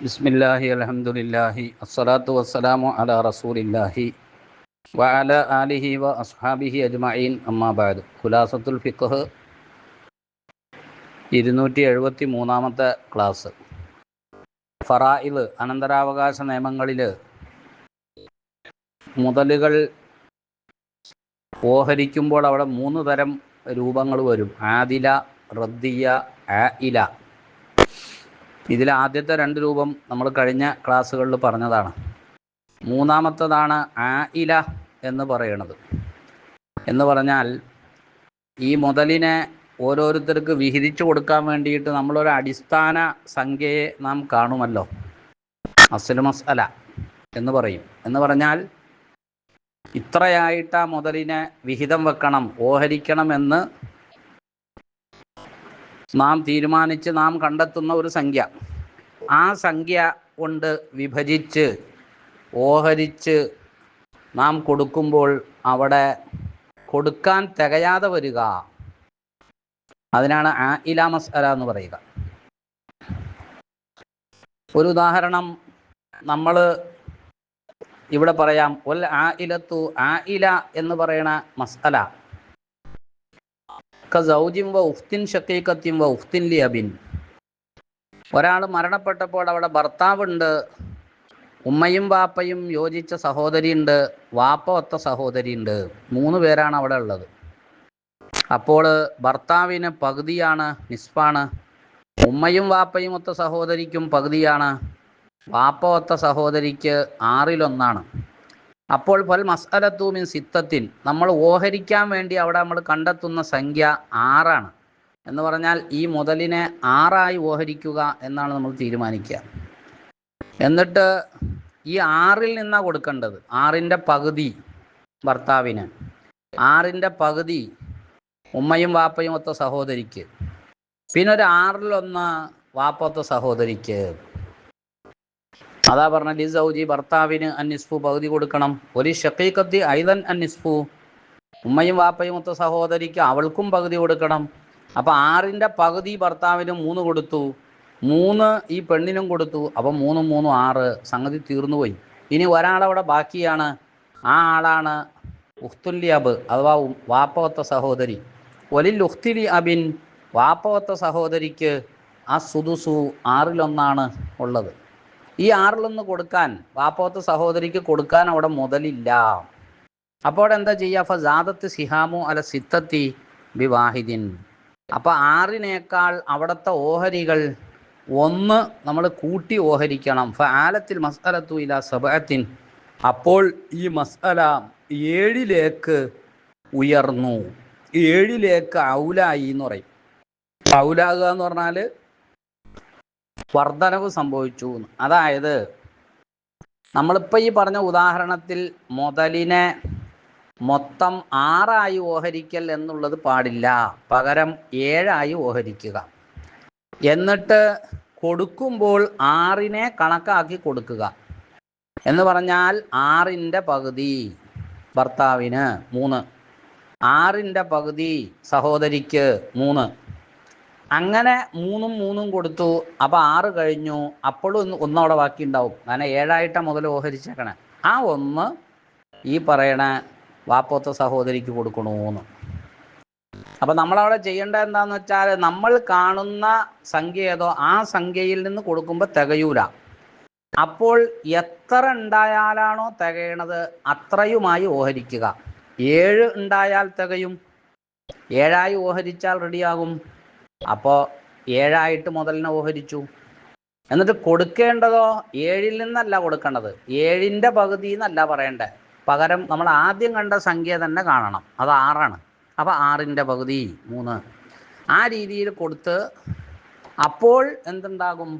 ബിസ്മില്ലാഹി അലഹമുല്ലാഹി അസ്സലാത്തു വസ്സലാമു അല റസൂലില്ലാഹി വഅല ആലിഹി വ അസ്ഹാബിഹി അജ്മഈൻ അമ്മാബാദ് ഖുലാസത്തുൽ ഫിഖ്ഹ് ഇരുന്നൂറ്റി എഴുപത്തി മൂന്നാമത്തെ ക്ലാസ്. ഫറായിദ് അനന്തരാവകാശ നിയമങ്ങളിൽ മുതലുകൾ ഓഹരിക്കുമ്പോൾ അവിടെ മൂന്ന് തരം രൂപങ്ങൾ വരും. ആദില റദ്ദിയ ആയില ഇതിൽ ആദ്യത്തെ രണ്ട് രൂപം നമ്മൾ കഴിഞ്ഞ ക്ലാസ്സുകളിൽ പറഞ്ഞതാണ്. മൂന്നാമത്തതാണ് ആ ഇല എന്ന് പറയണത്. എന്ന് പറഞ്ഞാൽ ഈ മുതലിനെ ഓരോരുത്തർക്ക് വിഹിതിച്ചു കൊടുക്കാൻ വേണ്ടിയിട്ട് നമ്മളൊരു അടിസ്ഥാന സംഖ്യയെ നാം കാണുമല്ലോ. അസൽ മസ്അല എന്ന് പറയും. എന്ന് പറഞ്ഞാൽ ഇത്രയായിട്ട് ആ മുതലിനെ വിഹിതം വെക്കണം ഓഹരിക്കണം എന്ന് നാം തീരുമാനിച്ച് നാം കണ്ടെത്തുന്ന ഒരു സംഖ്യ. ആ സംഖ്യ കൊണ്ട് വിഭജിച്ച് ഓഹരിച്ച് നാം കൊടുക്കുമ്പോൾ അവിടെ കൊടുക്കാൻ തികയാതെ വരിക. അതിനാണ് ആ ഇല മസ്അല എന്ന് പറയുക. ഒരു ഉദാഹരണം നമ്മൾ ഇവിടെ പറയാം ഒൽ ആ ഇലത്തു ആ ഇല എന്ന് പറയുന്ന മസ്അല. കൗജിം വ ഉഫ്തിൻ ഷക്കീക്കത്തിൻ വ ഉഫ്തിൻ ലി അബിൻ. ഒരാൾ മരണപ്പെട്ടപ്പോൾ അവിടെ ഭർത്താവുണ്ട്. ഉമ്മയും വാപ്പയും യോജിച്ച സഹോദരിയുണ്ട്. വാപ്പ ഒത്ത സഹോദരിയുണ്ട്. മൂന്ന് പേരാണ് അവിടെ ഉള്ളത്. അപ്പോൾ ഭർത്താവിന് പകുതിയാണ് നിസ്ഫാണ് ഉമ്മയും വാപ്പയും ഒത്ത സഹോദരിക്കും പകുതിയാണ്. വാപ്പ ഒത്ത സഹോദരിക്ക് ആറിലൊന്നാണ്. അപ്പോൾ ഫൽ മസ്അലത്തു മിൻ സിത്തത്തിൻ. നമ്മൾ ഓഹരിക്കാൻ വേണ്ടി അവിടെ നമ്മൾ കണ്ടെത്തുന്ന സംഖ്യ ആറാണ്. എന്ന് പറഞ്ഞാൽ ഈ മുതലിനെ ആറായി ഓഹരിക്കുക എന്നാണ് നമ്മൾ തീരുമാനിക്കുക. എന്നിട്ട് ഈ ആറിൽ നിന്നാണ് കൊടുക്കേണ്ടത്? ആറിന്റെ പകുതി ഭർത്താവിന്. ആറിന്റെ പകുതി ഉമ്മയും വാപ്പയും ഒത്ത സഹോദരിക്ക്. പിന്നെ ഒരു ആറിലൊന്ന് വാപ്പത്ത സഹോദരിക്ക്. അതാ പറഞ്ഞ ലി സൗജി ഭർത്താവിന് അന്നിസ്ഫു പകുതി കൊടുക്കണം. ഒരു ഷക്കീക്കത്തി ഐതൻ അന്നിസ്ഫു ഉമ്മയും വാപ്പയും ഒത്ത സഹോദരിക്ക് അവൾക്കും പകുതി കൊടുക്കണം. അപ്പം ആറിന്റെ പകുതി ഭർത്താവിന് മൂന്ന് കൊടുത്തു. മൂന്ന് ഈ പെണ്ണിനും കൊടുത്തു. അപ്പം മൂന്നും മൂന്നും ആറ്. സംഗതി തീർന്നുപോയി. ഇനി ഒരാളവിടെ ബാക്കിയാണ്. ആ ആളാണ് ഉഖ്തുല്ലി അബ് അഥവാ വാപ്പവത്ത സഹോദരി. ഒലിൽ ഉഖ്തിലി അബിൻ വാപ്പവത്ത സഹോദരിക്ക് ആ സുദുസു ആറിലൊന്നാണ് ഉള്ളത്. ഈ ആറിലൊന്ന് കൊടുക്കാൻ വാപ്പോത്ത് സഹോദരിക്ക് കൊടുക്കാൻ അവിടെ മുതലില്ല. അപ്പോൾ എന്താ ചെയ്യുക അപ്പൊ ജാദത്ത് സിഹാമു അല സിത്തത്തി ബിവാഹിദിൻ. അപ്പൊ ആറിനേക്കാൾ അവിടുത്തെ ഓഹരികൾ ഒന്ന് നമ്മൾ കൂട്ടി ഓഹരിക്കണം. ആലത്തിൽ മസ്അലത്തു ഇല സബത്തിൻ അപ്പോൾ ഈ മസ്അല ഏഴിലേക്ക് ഉയർന്നു. ഏഴിലേക്ക് ഔലായി എന്ന് പറയും. ഔലാകുക എന്ന് പറഞ്ഞാൽ വർധനവ് സംഭവിച്ചു അതായത് നമ്മളിപ്പോൾ ഈ പറഞ്ഞ ഉദാഹരണത്തിൽ മുതലിനെ മൊത്തം ആറായി ഓഹരിക്കൽ എന്നുള്ളത് പാടില്ല. പകരം ഏഴായി ഓഹരിക്കുക. എന്നിട്ട് കൊടുക്കുമ്പോൾ ആറിനെ കണക്കാക്കി കൊടുക്കുക. എന്ന് പറഞ്ഞാൽ ആറിന്റെ പകുതി ഭർത്താവിന് മൂന്ന്. ആറിന്റെ പകുതി സഹോദരിക്ക് മൂന്ന്. അങ്ങനെ മൂന്നും മൂന്നും കൊടുത്തു. അപ്പോൾ ആറ് കഴിഞ്ഞു. അപ്പോഴും ഒന്ന് ഒന്നവിടെ ബാക്കി ഉണ്ടാവും. അങ്ങനെ ഏഴായിട്ടാണ് മുതൽ ഓഹരിച്ചേക്കണേ. ആ ഒന്ന് ഈ പറയണ വാപ്പോത്ത സഹോദരിക്ക് കൊടുക്കണമെന്ന് അപ്പം നമ്മളവിടെ ചെയ്യേണ്ട എന്താന്ന് വെച്ചാൽ നമ്മൾ കാണുന്ന സംഖ്യ ഏതോ ആ സംഖ്യയിൽ നിന്ന് കൊടുക്കുമ്പോൾ തികയൂല. അപ്പോൾ എത്ര ഉണ്ടായാലാണോ തികയണത് അത്രയുമായി ഓഹരിക്കുക. ഏഴ് ഉണ്ടായാൽ തികയും. ഏഴായി ഓഹരിച്ചാൽ റെഡിയാകും അപ്പോൾ ഏഴായിട്ട് മുതലിനെ ഓഹരിച്ചു. എന്നിട്ട് കൊടുക്കേണ്ടതോ? ഏഴിൽ നിന്നല്ല കൊടുക്കേണ്ടത്. ഏഴിന്റെ പകുതി എന്നല്ല പറയണ്ടേ. പകരം നമ്മൾ ആദ്യം കണ്ട സംഖ്യ തന്നെ കാണണം. അത് ആറാണ്. അപ്പോൾ ആറിന്റെ പകുതി മൂന്ന്. ആ രീതിയിൽ കൊടുത്ത് അപ്പോൾ എന്തുണ്ടാകും?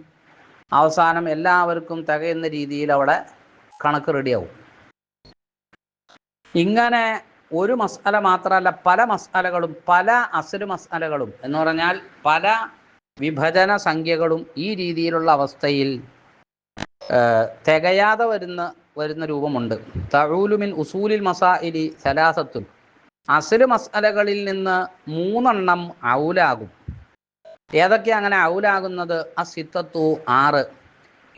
അവസാനം എല്ലാവർക്കും തികയുന്ന രീതിയിൽ അവിടെ കണക്ക് റെഡിയാവും ഇങ്ങനെ ഒരു മസാല മാത്രമല്ല പല മസാലകളും പല അസൽ മസാലകളും എന്ന് പറഞ്ഞാൽ പല വിഭജന സംഖ്യകളും ഈ രീതിയിലുള്ള അവസ്ഥയിൽ തികയാതെ വരുന്ന വരുന്ന രൂപമുണ്ട്. തഴൂലുമിൻ ഉസൂലിൽ മസാഇലി സലാസത്തുൻ. അസൽ മസാലകളിൽ നിന്ന് മൂന്നെണ്ണം ഔലാകും. ഏതൊക്കെ അങ്ങനെ ഔലാകുന്നത്? അസിത്തത്തു ആറ്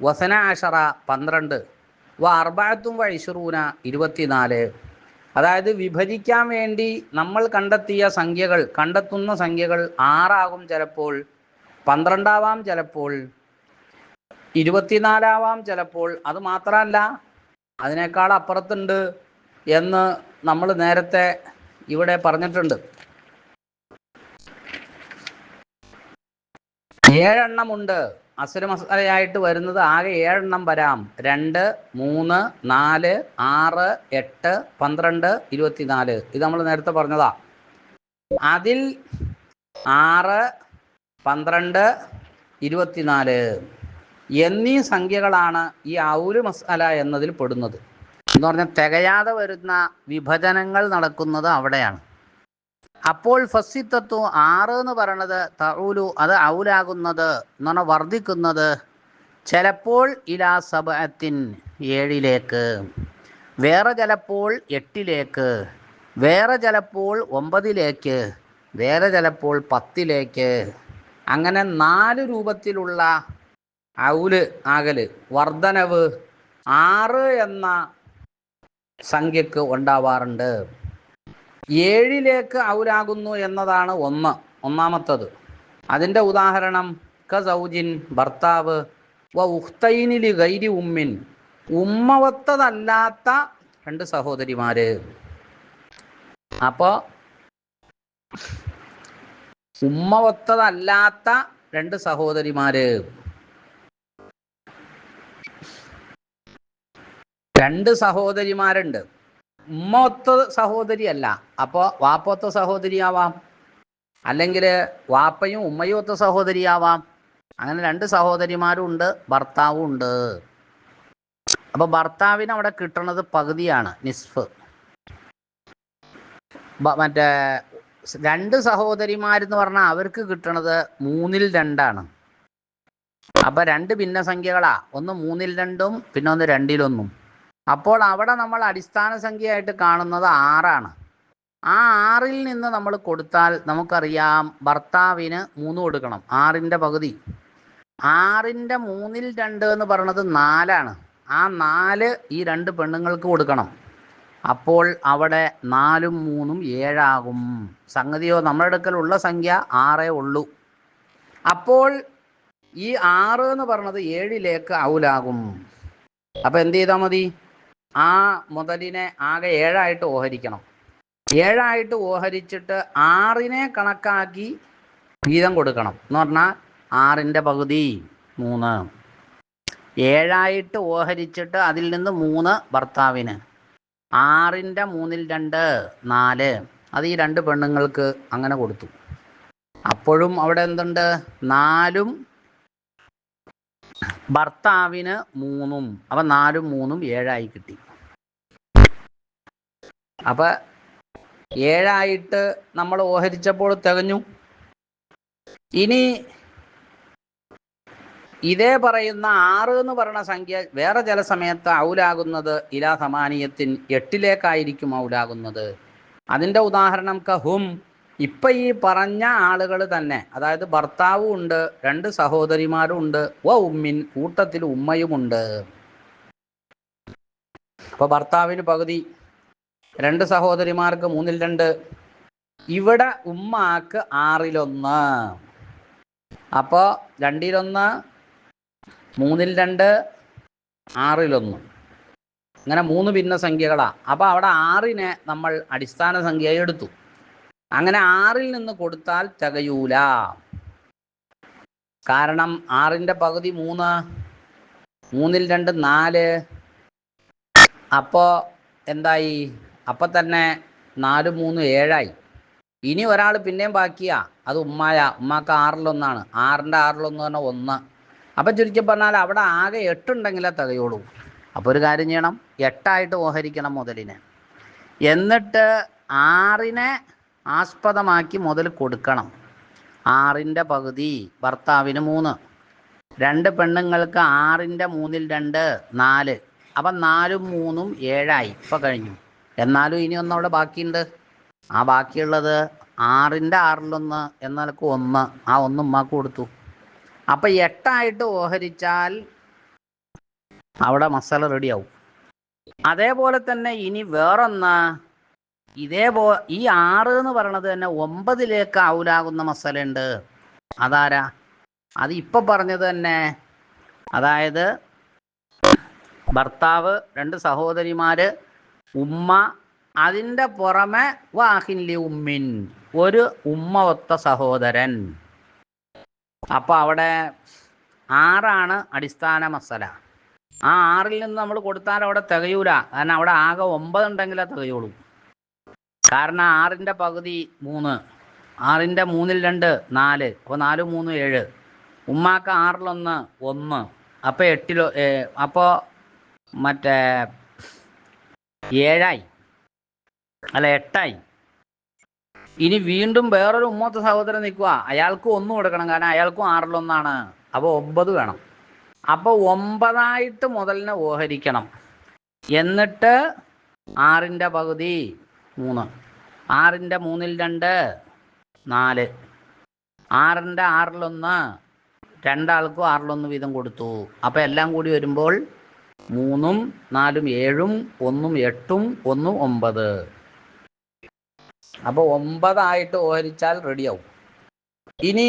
വസന അഷറ പന്ത്രണ്ട് വ അർബാത്തും വ ഇരുപത്തിനാല് അതായത് വിഭജിക്കാൻ വേണ്ടി നമ്മൾ കണ്ടെത്തിയ സംഖ്യകൾ കണ്ടെത്തുന്ന സംഖ്യകൾ ആറാകും ചിലപ്പോൾ. പന്ത്രണ്ടാവാം ചിലപ്പോൾ. ഇരുപത്തിനാലാവാം ചിലപ്പോൾ. അത് മാത്രമല്ല അതിനേക്കാൾ അപ്പുറത്തുണ്ട് എന്ന് നമ്മൾ നേരത്തെ ഇവിടെ പറഞ്ഞിട്ടുണ്ട്. ഏഴെണ്ണമുണ്ട്. അസുര മസാലയായിട്ട് വരുന്നത് ആകെ ഏഴെണ്ണം വരാം. രണ്ട് മൂന്ന് നാല് ആറ് എട്ട് പന്ത്രണ്ട് ഇരുപത്തിനാല്. ഇത് നമ്മൾ നേരത്തെ പറഞ്ഞതാ. അതിൽ ആറ് പന്ത്രണ്ട് ഇരുപത്തിനാല്. എന്നീ സംഖ്യകളാണ് ഈ ഔൽ മസാല എന്നതിൽ പെടുന്നത്. എന്ന് പറഞ്ഞാൽ തികയാതെ വരുന്ന വിഭജനങ്ങൾ നടക്കുന്നത് അവിടെയാണ്. അപ്പോൾ ഫസിത്തത്വ ആറ് എന്ന് പറയണത് തൗലു അത് ഔലാകുന്നത് എന്ന് പറഞ്ഞാൽ വർദ്ധിക്കുന്നത്. ചിലപ്പോൾ ഇലാ സബത്തിൻ ഏഴിലേക്ക് വേറെ ചിലപ്പോൾ എട്ടിലേക്ക് വേറെ ചിലപ്പോൾ ഒമ്പതിലേക്ക് വേറെ ചിലപ്പോൾ പത്തിലേക്ക്. അങ്ങനെ നാല് രൂപത്തിലുള്ള ഔൽ ആകൽ വർധനവ് ആറ് എന്ന സംഖ്യക്ക് ഉണ്ടാവാറുണ്ട്. ഏഴിലേക്ക് ഔലാകുന്നു എന്നതാണ് ഒന്ന് ഒന്നാമത്തത്. അതിന്റെ ഉദാഹരണം കസൗജിൻ സൗജിൻ ഭർത്താവ് വ ഉഖ്തൈനിലി ഗൈരി ഉമ്മിൻ. ഉമ്മവത്തതല്ലാത്ത രണ്ട് സഹോദരിമാര്. അപ്പോൾ ഉമ്മവത്തതല്ലാത്ത രണ്ട് സഹോദരിമാര്. രണ്ട് സഹോദരിമാരുണ്ട്. ഉമ്മൊത്ത സഹോദരിയല്ല. അപ്പോൾ വാപ്പൊത്ത സഹോദരിയാവാം. അല്ലെങ്കിൽ വാപ്പയും ഉമ്മയും ഒത്ത സഹോദരിയാവാം. അങ്ങനെ രണ്ട് സഹോദരിമാരും ഉണ്ട് ഭർത്താവും ഉണ്ട്. അപ്പോൾ ഭർത്താവിന് അവിടെ കിട്ടണത് പകുതിയാണ് നിസ്ഫ്. മറ്റേ രണ്ട് സഹോദരിമാരെന്ന് പറഞ്ഞാൽ അവർക്ക് കിട്ടണത് മൂന്നിൽ രണ്ടാണ്. അപ്പൊ രണ്ട് ഭിന്നസംഖ്യകളാ. ഒന്ന് മൂന്നിൽ രണ്ടും പിന്നെ ഒന്ന് രണ്ടിലൊന്നും. അപ്പോൾ അവിടെ നമ്മൾ അടിസ്ഥാന സംഖ്യയായിട്ട് കാണുന്നത് ആറാണ്. ആ ആറിൽ നിന്ന് നമ്മൾ കൊടുത്താൽ നമുക്കറിയാം ഭർത്താവിന് മൂന്ന് കൊടുക്കണം. ആറിന്റെ പകുതി. ആറിന്റെ മൂന്നിൽ രണ്ട് എന്ന് പറയുന്നത് നാലാണ്. ആ നാല് ഈ രണ്ട് പെണ്ണുങ്ങൾക്ക് കൊടുക്കണം. അപ്പോൾ അവിടെ നാലും മൂന്നും ഏഴാകും. സംഗതിയോ നമ്മുടെ അടുക്കലുള്ള സംഖ്യ ആറേ ഉള്ളൂ. അപ്പോൾ ഈ ആറ് എന്ന് പറയുന്നത് ഏഴിലേക്ക് ഔലാകും. അപ്പൊ എന്ത് ചെയ്താൽ മതി? ആ മുതലിനെ ആകെ ഏഴായിട്ട് ഓഹരിക്കണം. ഏഴായിട്ട് ഓഹരിച്ചിട്ട് ആറിനെ കണക്കാക്കി വീതം കൊടുക്കണം. എന്ന് പറഞ്ഞാൽ ആറിന്റെ പകുതി മൂന്ന്. ഏഴായിട്ട് ഓഹരിച്ചിട്ട് അതിൽ നിന്ന് മൂന്ന് ഭർത്താവിന്. ആറിന്റെ മൂന്നിൽ രണ്ട് നാല്. അത് ഈ രണ്ട് പെണ്ണുങ്ങൾക്ക് അങ്ങനെ കൊടുത്തു. അപ്പോഴും അവിടെ എന്തുണ്ട്? നാലും ഭർത്താവിന് മൂന്നും അപ്പൊ നാലും മൂന്നും ഏഴായി കിട്ടി. അപ്പൊ ഏഴായിട്ട് നമ്മൾ ഓഹരിച്ചപ്പോൾ തികഞ്ഞു. ഇനി ഇതേ പറയുന്ന ആറ് എന്ന് പറയുന്ന സംഖ്യ വേറെ ചില സമയത്ത് ഔലാകുന്നത് ഇലാ സമാനീയത്തിൻ എട്ടിലേക്കായിരിക്കും ഔലാകുന്നത്. അതിന്റെ ഉദാഹരണം കഹും ഇപ്പൊ ഈ പറഞ്ഞ ആളുകൾ തന്നെ അതായത് ഭർത്താവും ഉണ്ട് രണ്ട് സഹോദരിമാരും ഉണ്ട് വ ഉമ്മിൻ കൂട്ടത്തിൽ ഉമ്മയുമുണ്ട് അപ്പൊ ഭർത്താവിന് പകുതി രണ്ട് സഹോദരിമാർക്ക് മൂന്നിൽ രണ്ട് ഇവിടെ ഉമ്മാക്ക് ആറിലൊന്ന്. അപ്പോൾ രണ്ടിലൊന്ന് മൂന്നിൽ രണ്ട് ആറിലൊന്ന്. അങ്ങനെ മൂന്ന് ഭിന്ന സംഖ്യകളാ അപ്പോൾ അവിടെ ആറിനെ നമ്മൾ അടിസ്ഥാന സംഖ്യയായി എടുത്തു. അങ്ങനെ ആറിൽ നിന്ന് കൊടുത്താൽ തികയൂല. കാരണം ആറിന്റെ പകുതി മൂന്ന് മൂന്നിൽ രണ്ട് നാല്. അപ്പോൾ എന്തായി? അപ്പം തന്നെ നാല് മൂന്ന് ഏഴായി. ഇനി ഒരാൾ പിന്നെയും ബാക്കിയാ. അത് ഉമ്മായ. ഉമ്മാക്ക് ആറിലൊന്നാണ് ആറിന്റെ ആറിലൊന്ന് തന്നെ ഒന്ന് അപ്പം ചുരുക്കി പറഞ്ഞാൽ അവിടെ ആകെ എട്ടുണ്ടെങ്കിലേ തികയുള്ളൂ. അപ്പോൾ ഒരു കാര്യം ചെയ്യണം. എട്ടായിട്ട് ഓഹരിക്കണം മുതലിനെ. എന്നിട്ട് ആറിനെ ആസ്പദമാക്കി മുതൽ കൊടുക്കണം. ആറിന്റെ പകുതി ഭർത്താവിന് മൂന്ന്. രണ്ട് പെണ്ണുങ്ങൾക്ക് ആറിന്റെ മൂന്നിൽ രണ്ട് നാല്. അപ്പം നാലും മൂന്നും ഏഴായി ഇപ്പം കഴിഞ്ഞു. എന്നാലും ഇനി ഒന്നവിടെ ബാക്കിയുണ്ട്. ആ ബാക്കിയുള്ളത് ആറിന്റെ ആറിലൊന്ന് എന്നാൽക്ക് ഒന്ന്. ആ ഒന്ന് ഉമ്മാക്ക് കൊടുത്തു. അപ്പം എട്ടായിട്ട് ഓഹരിച്ചാൽ അവിടെ മസാല റെഡിയാവും അതേപോലെ തന്നെ ഇനി വേറൊന്ന് ഇതേപോ ഈ ആറ് എന്ന് പറയണത് തന്നെ ഒമ്പതിലേക്ക് ഔലാകുന്ന മസലുണ്ട് അതാരാ? അത് ഇപ്പൊ പറഞ്ഞത് തന്നെ അതായത് ഭർത്താവ് രണ്ട് സഹോദരിമാര് ഉമ്മ അതിന്റെ പുറമെ വാഹിൻലി ഉമ്മിൻ ഒരു ഉമ്മ ഒത്ത സഹോദരൻ. അപ്പോൾ അവിടെ ആറാണ് അടിസ്ഥാന മസല. ആ ആറിൽ നിന്ന് നമ്മൾ കൊടുത്താൽ അവിടെ തികയൂല. കാരണം അവിടെ ആകെ ഒമ്പത് ഉണ്ടെങ്കിലേ തികയുള്ളൂ. കാരണം ആറിന്റെ പകുതി മൂന്ന് ആറിന്റെ മൂന്നിൽ രണ്ട് നാല് അപ്പോൾ നാല് മൂന്ന് ഏഴ്. ഉമ്മാക്ക് ആറിലൊന്ന് ഒന്ന്. അപ്പോൾ എട്ടിലോ അപ്പോൾ മറ്റേ ഏഴായി. അല്ല എട്ടായി. ഇനി വീണ്ടും വേറൊരു ഉമ്മത്ത സഹോദരൻ നിൽക്കുക. അയാൾക്കും ഒന്ന് കൊടുക്കണം കാരണം അയാൾക്കും ആറിലൊന്നാണ്. അപ്പോൾ ഒമ്പത് വേണം. അപ്പോൾ ഒമ്പതായിട്ട് മുതലിനെ ഓഹരിക്കണം. എന്നിട്ട് ആറിന്റെ പകുതി മൂന്ന്. ആറിന്റെ മൂന്നിൽ രണ്ട് നാല്. ആറിന്റെ ആറിലൊന്ന് രണ്ടാൾക്കും ആറിലൊന്ന് വീതം കൊടുത്തു. അപ്പോൾ എല്ലാം കൂടി വരുമ്പോൾ മൂന്നും നാലും ഏഴും ഒന്നും എട്ടും ഒന്നും ഒമ്പത്. അപ്പോൾ ഒമ്പതായിട്ട് ഓഹരിച്ചാൽ റെഡിയാവും. ഇനി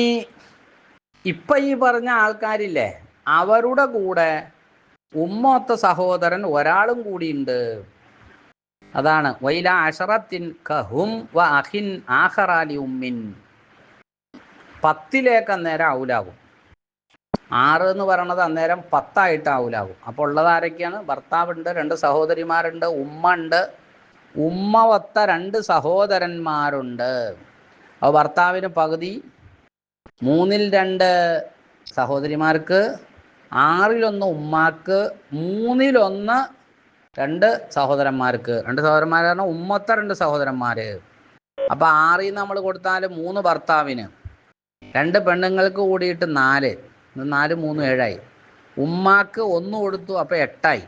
ഇപ്പം ഈ പറഞ്ഞ ആൾക്കാരില്ലേ അവരുടെ കൂടെ ഉമ്മോത്ത സഹോദരൻ ഒരാളും കൂടിയുണ്ട് അതാണ്. വൈല അഷറത്തിൻ കഹും വ അഹിൻ ആഹറാലി ഉമ്മിൻ. പത്തിലേക്ക് അന്നേരം ഔലാകും ആറ് എന്ന് പറയണത് അന്നേരം പത്തായിട്ട് ഔലാകും അപ്പോൾ ഉള്ളത് ആരൊക്കെയാണ്? ഭർത്താവുണ്ട് രണ്ട് സഹോദരിമാരുണ്ട് ഉമ്മ ഉണ്ട് ഉമ്മ ഒത്ത രണ്ട് സഹോദരന്മാരുണ്ട്. അപ്പോൾ ഭർത്താവിന് പകുതി മൂന്നിൽ രണ്ട് സഹോദരിമാർക്ക് ആറിലൊന്ന് ഉമ്മാക്ക് മൂന്നിലൊന്ന് രണ്ട് സഹോദരന്മാർക്ക് രണ്ട് സഹോദരന്മാർ പറഞ്ഞാൽ ഉമ്മത്ത രണ്ട് സഹോദരന്മാര്. അപ്പൊ ആറിൽ നമ്മൾ കൊടുത്താൽ മൂന്ന് ഭർത്താവിന് രണ്ട് പെണ്ണുങ്ങൾക്ക് കൂടിയിട്ട് നാല്. നാല് മൂന്ന് ഏഴായി. ഉമ്മാക്ക് ഒന്ന് കൊടുത്തു അപ്പൊ എട്ടായി.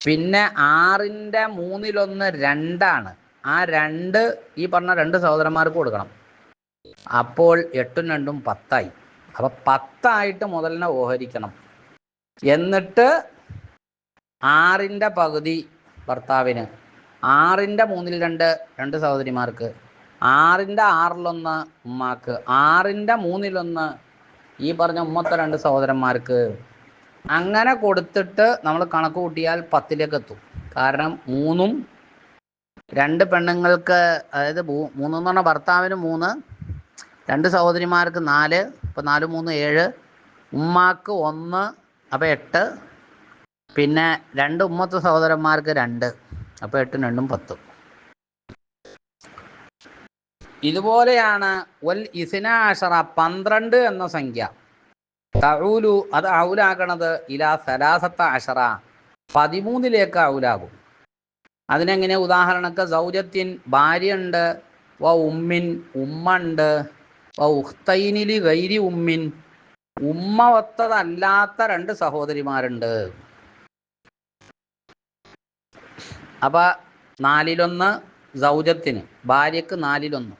പിന്നെ ആറിന്റെ മൂന്നിലൊന്ന് രണ്ടാണ്. ആ രണ്ട് ഈ പറഞ്ഞ രണ്ട് സഹോദരന്മാർക്ക് കൊടുക്കണം. അപ്പോൾ എട്ടും രണ്ടും പത്തായി. അപ്പൊ പത്തായിട്ട് മുതലിനെ ഓഹരിക്കണം. എന്നിട്ട് ആറിന്റെ പകുതി ഭർത്താവിന് ആറിന്റെ മൂന്നിൽ രണ്ട് രണ്ട് സഹോദരിമാർക്ക് ആറിന്റെ ആറിലൊന്ന് ഉമ്മാക്ക് ആറിന്റെ മൂന്നിലൊന്ന് ഈ പറഞ്ഞ ഉമ്മത്തെ രണ്ട് സഹോദരന്മാർക്ക്. അങ്ങനെ കൊടുത്തിട്ട് നമ്മൾ കണക്ക് കൂട്ടിയാൽ പത്തിലേക്ക് എത്തും. കാരണം മൂന്നും രണ്ട് പെണ്ണുങ്ങൾക്ക് അതായത് മൂന്നെന്ന് പറഞ്ഞാൽ ഭർത്താവിന് മൂന്ന് രണ്ട് സഹോദരിമാർക്ക് നാല് ഇപ്പം നാല് മൂന്ന് ഏഴ് ഉമ്മാക്ക് ഒന്ന് അപ്പം എട്ട് പിന്നെ രണ്ട് ഉമ്മത്ത് സഹോദരന്മാർക്ക് രണ്ട് അപ്പോൾ എട്ടും രണ്ടും പത്തും. ഇതുപോലെയാണ് വൽ ഇസിനാഷറ പന്ത്രണ്ട് എന്ന സംഖ്യ. തഴൂലു അത് ഔലാകണത് ഇലാ സലാസത്ത അഷറ. പതിമൂന്നിലേക്ക് ഔലാകും. അതിനെങ്ങനെ ഉദാഹരണക്ക് സൗജത്തിൻ ഭാര്യയുണ്ട് വ ഉമ്മിൻ ഉമ്മ ഉണ്ട് വ ഉഖ്തൈനിലി ഗൈരി ഉമ്മിൻ. ഉമ്മ ഒത്തതല്ലാത്ത രണ്ട് സഹോദരിമാരുണ്ട്. അപ്പൊ നാലിലൊന്ന് സൗജത്തിന് ഭാര്യക്ക് നാലിലൊന്ന്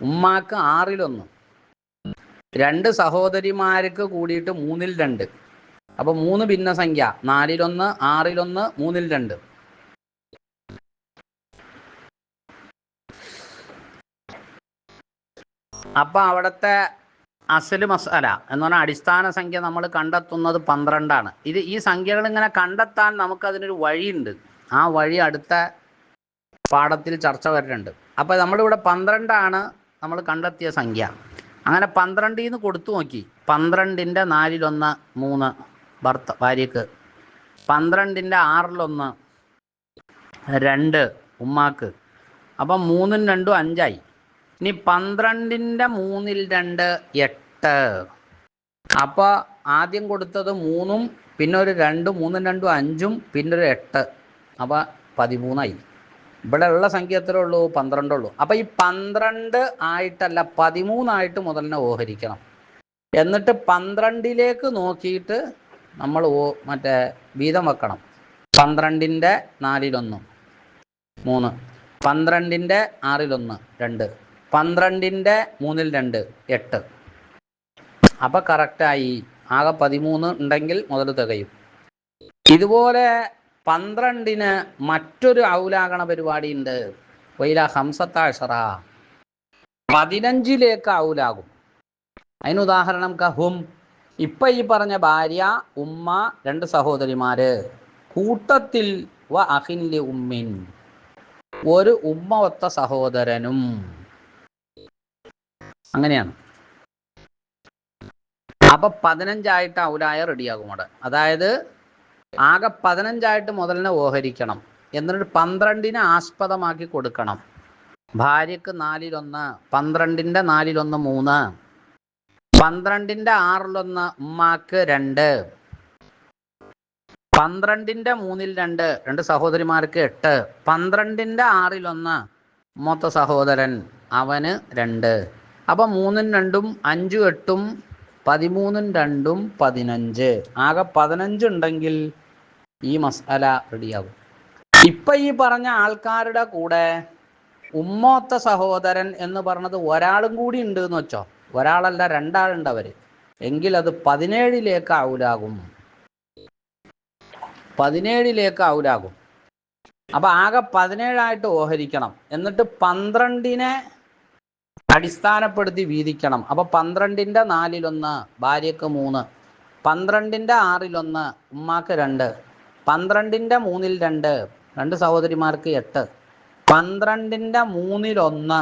ഉമ്മാക്ക് ആറിലൊന്ന് രണ്ട് സഹോദരിമാർക്ക് കൂടിയിട്ട് മൂന്നിൽ രണ്ട്. അപ്പോൾ മൂന്ന് ഭിന്ന സംഖ്യ നാലിലൊന്ന് ആറിലൊന്ന് മൂന്നിൽ രണ്ട്. അപ്പൊ അവിടുത്തെ അസൽ മസാല എന്ന് പറഞ്ഞാൽ അടിസ്ഥാന സംഖ്യ നമ്മൾ കണ്ടെത്തുന്നത് പന്ത്രണ്ടാണ്. ഇത് ഈ സംഖ്യകൾ ഇങ്ങനെ കണ്ടെത്താൻ നമുക്കതിനൊരു വഴിയുണ്ട്. ആ വഴി അടുത്ത പാഠത്തിൽ ചർച്ച വരുന്നുണ്ട് അപ്പോൾ നമ്മളിവിടെ പന്ത്രണ്ടാണ് നമ്മൾ കണ്ടെത്തിയ സംഖ്യ. അങ്ങനെ പന്ത്രണ്ടിൽ നിന്ന് കൊടുത്തു നോക്കി. പന്ത്രണ്ടിന്റെ നാലിലൊന്ന് മൂന്ന് ഭർത്ത ഭാര്യക്ക്. പന്ത്രണ്ടിന്റെ ആറിലൊന്ന് രണ്ട് ഉമ്മാക്ക്. അപ്പം മൂന്നും രണ്ടും അഞ്ചായി. ഇനി പന്ത്രണ്ടിന്റെ മൂന്നിൽ രണ്ട് എട്ട്. അപ്പോൾ ആദ്യം കൊടുത്തത് മൂന്നും പിന്നെ ഒരു രണ്ടും മൂന്നും രണ്ടും അഞ്ചും പിന്നെ ഒരു എട്ട്. അപ്പോൾ പതിമൂന്നായി. ഇവിടെ ഉള്ള സംഖ്യ എത്ര ഉള്ളൂ? പന്ത്രണ്ടുള്ളൂ അപ്പോൾ ഈ പന്ത്രണ്ട് ആയിട്ടല്ല പതിമൂന്നായിട്ട് മുതലിനെ ഓഹരിക്കണം. എന്നിട്ട് പന്ത്രണ്ടിലേക്ക് നോക്കിയിട്ട് നമ്മൾ ഓ മറ്റേ വീതം വെക്കണം. പന്ത്രണ്ടിന്റെ നാലിലൊന്ന്. മൂന്ന്. പന്ത്രണ്ടിന്റെ ആറിലൊന്ന്. രണ്ട്. പന്ത്രണ്ടിന്റെ മൂന്നിൽ രണ്ട്. എട്ട്. അപ്പം കറക്റ്റായി ആകെ പതിമൂന്ന് ഉണ്ടെങ്കിൽ മുതൽ തികയും. ഇതുപോലെ പന്ത്രണ്ടിന് മറ്റൊരു ഔലാകണ പരിപാടി ഉണ്ട് വൈല ഹംസത്താഴ്സറ പതിനഞ്ചിലേക്ക് ഔലാകും. അതിന് ഉദാഹരണം കഹും. ഇപ്പൊ ഈ പറഞ്ഞ ഭാര്യ ഉമ്മ രണ്ട് സഹോദരിമാര്. കൂട്ടത്തിൽ വ അഹിൻലി ഉമ്മിൻ. ഒരു ഉമ്മ ഒത്ത സഹോദരനും. അങ്ങനെയാണ്. അപ്പൊ പതിനഞ്ചായിട്ട് ഔലായ റെഡിയാകും അവിടെ. അതായത് ആകെ പതിനഞ്ചായിട്ട് മുതലിനെ ഓഹരിക്കണം. എന്നിട്ട് പന്ത്രണ്ടിനെ ആസ്പദമാക്കി കൊടുക്കണം. ഭാര്യക്ക് നാലിലൊന്ന് പന്ത്രണ്ടിന്റെ നാലിലൊന്ന് മൂന്ന് പന്ത്രണ്ടിന്റെ ആറിലൊന്ന് ഉമ്മാക്ക് രണ്ട് പന്ത്രണ്ടിന്റെ മൂന്നിൽ രണ്ട് രണ്ട് സഹോദരിമാർക്ക് എട്ട് പന്ത്രണ്ടിന്റെ ആറിലൊന്ന് മൊത്ത സഹോദരൻ അവന് രണ്ട്. അപ്പൊ മൂന്നും രണ്ടും അഞ്ചും എട്ടും പതിമൂന്നും രണ്ടും പതിനഞ്ച്. ആകെ പതിനഞ്ച് ഉണ്ടെങ്കിൽ ഈ മസാല റെഡിയാകും ഇപ്പൊ ഈ പറഞ്ഞ ആൾക്കാരുടെ കൂടെ ഉമ്മോത്ത സഹോദരൻ എന്ന് പറഞ്ഞത് ഒരാളും കൂടി ഉണ്ട് എന്ന് വെച്ചോ. ഒരാളല്ല രണ്ടാളുണ്ട് അവർ. എങ്കിൽ അത് പതിനേഴിലേക്ക് ആവുലാകും. പതിനേഴിലേക്ക് ആവുലാകും. അപ്പൊ ആകെ പതിനേഴായിട്ട് ഓഹരിക്കണം. എന്നിട്ട് പന്ത്രണ്ടിനെ അടിസ്ഥാനപ്പെടുത്തി വീതിക്കണം. അപ്പൊ പന്ത്രണ്ടിന്റെ നാലിലൊന്ന് ഭാര്യക്ക് മൂന്ന്. പന്ത്രണ്ടിന്റെ ആറിലൊന്ന് ഉമ്മാക്ക് രണ്ട്. പന്ത്രണ്ടിന്റെ മൂന്നിൽ രണ്ട്. രണ്ട് സഹോദരിമാർക്ക് എട്ട്. പന്ത്രണ്ടിന്റെ മൂന്നിലൊന്ന്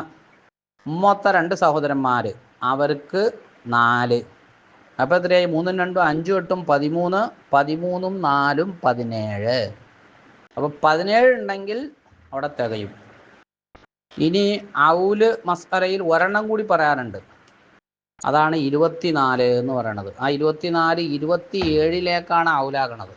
ഉമ്മൊത്ത രണ്ട് സഹോദരന്മാര്. അവർക്ക് നാല്. അപ്പൊ എത്രയായി? മൂന്നും രണ്ടും അഞ്ചും എട്ടും പതിമൂന്ന് പതിമൂന്നും നാലും പതിനേഴ്. അപ്പൊ പതിനേഴ് ഉണ്ടെങ്കിൽ അവിടെ തികയും. ഇനി ഔൽ മസ്കരയിൽ ഒരെണ്ണം കൂടി പറയാറുണ്ട്. അതാണ് ഇരുപത്തിനാല് എന്ന് പറയണത് ആ ഇരുപത്തിനാല് ഇരുപത്തി ഏഴിലേക്കാണ് ഔലാകണത്